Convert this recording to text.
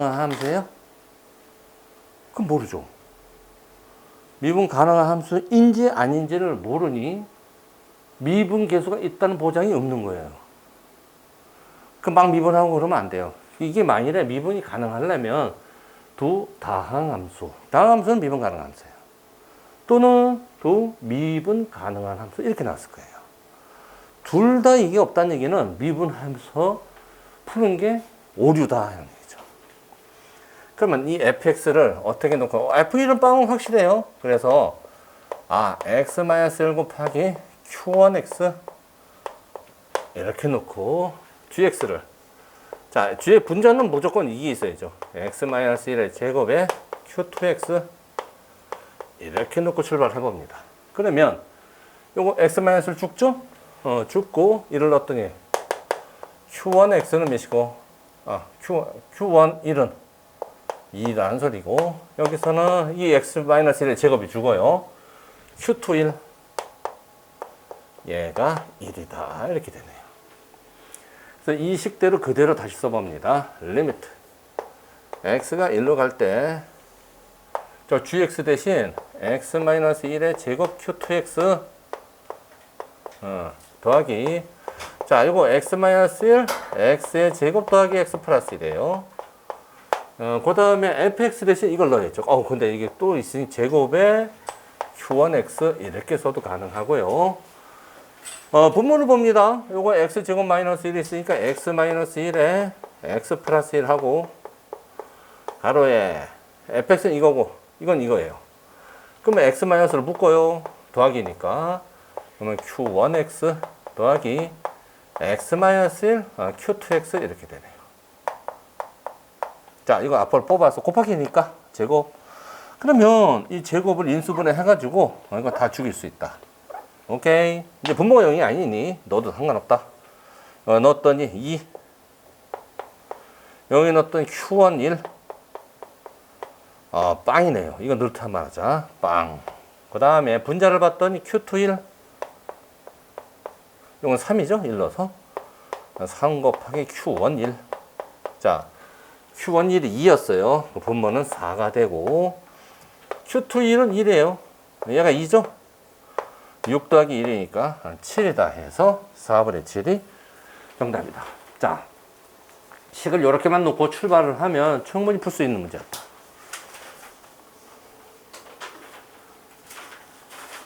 함수예요? 그럼 모르죠. 미분 가능한 함수인지 아닌지를 모르니 미분 계수가 있다는 보장이 없는 거예요. 그막 미분하고 그러면 안 돼요. 이게 만일에 미분이 가능하려면 두 다항함수. 다항함수는 미분 가능한 함수예요. 또는 두 미분 가능한 함수 이렇게 나왔을 거예요. 둘 다 이게 없다는 얘기는 미분함수 푸는 게 오류다. 그러면 이 fx를 어떻게 놓고 f1은 빵은 확실해요. 그래서 아 x-1 곱하기 q1x 이렇게 놓고 gx를 자 g의 분자는 무조건 이게 있어야죠. x-1의 제곱에 q2x 이렇게 놓고 출발해 봅니다. 그러면 요거 x-를 죽죠? 어, 죽고 이를 넣었더니 q1x는 몇이고 아, q, q1 1은 2라는 소리고 여기서는 이 x-1의 제곱이 죽어요. q2 1 얘가 1이다 이렇게 되네요. 그래서 이 식대로 그대로 다시 써봅니다. 리미트 x가 1로 갈 때 저 gx 대신 x-1의 제곱 q2x 어, 더하기 자 이거 x-1 x의 제곱 더하기 x 플러스 1이에요. 어, 그 다음에 fx 대신 이걸 넣어야죠. 어, 근데 이게 또 있으니 제곱에 q1x 이렇게 써도 가능하고요. 어, 분모를 봅니다. 요거 x 제곱 마이너스 1이 있으니까 x 마이너스 1에 x 플러스 1 하고 가로에 fx는 이거고 이건 이거예요. 그러면 x 마이너스를 묶어요. 더하기니까 그러면 q1x 더하기 x 마이너스 1 어, q2x 이렇게 되네요. 자, 이거 앞을 뽑아서 곱하기니까 제곱. 그러면 이 제곱을 인수분해 해가지고 어, 이거 다 죽일 수 있다. 오케이. 이제 분모가 0이 아니니 넣어도 상관없다. 어, 넣었더니 2. 여기 넣었더니 Q1 1. 어, 빵이네요. 이거 넣다 말하자. 빵. 그 다음에 분자를 봤더니 Q2 1. 이건 3이죠? 1 넣어서. 3 곱하기 Q1 1. 자, Q1 1이 2였어요. 그 분모는 4가 되고, Q2 1은 1이에요. 얘가 2죠? 6 더하기 1이니까 7이다 해서 4분의 7이 정답이다. 자, 식을 이렇게만 놓고 출발을 하면 충분히 풀 수 있는 문제였다.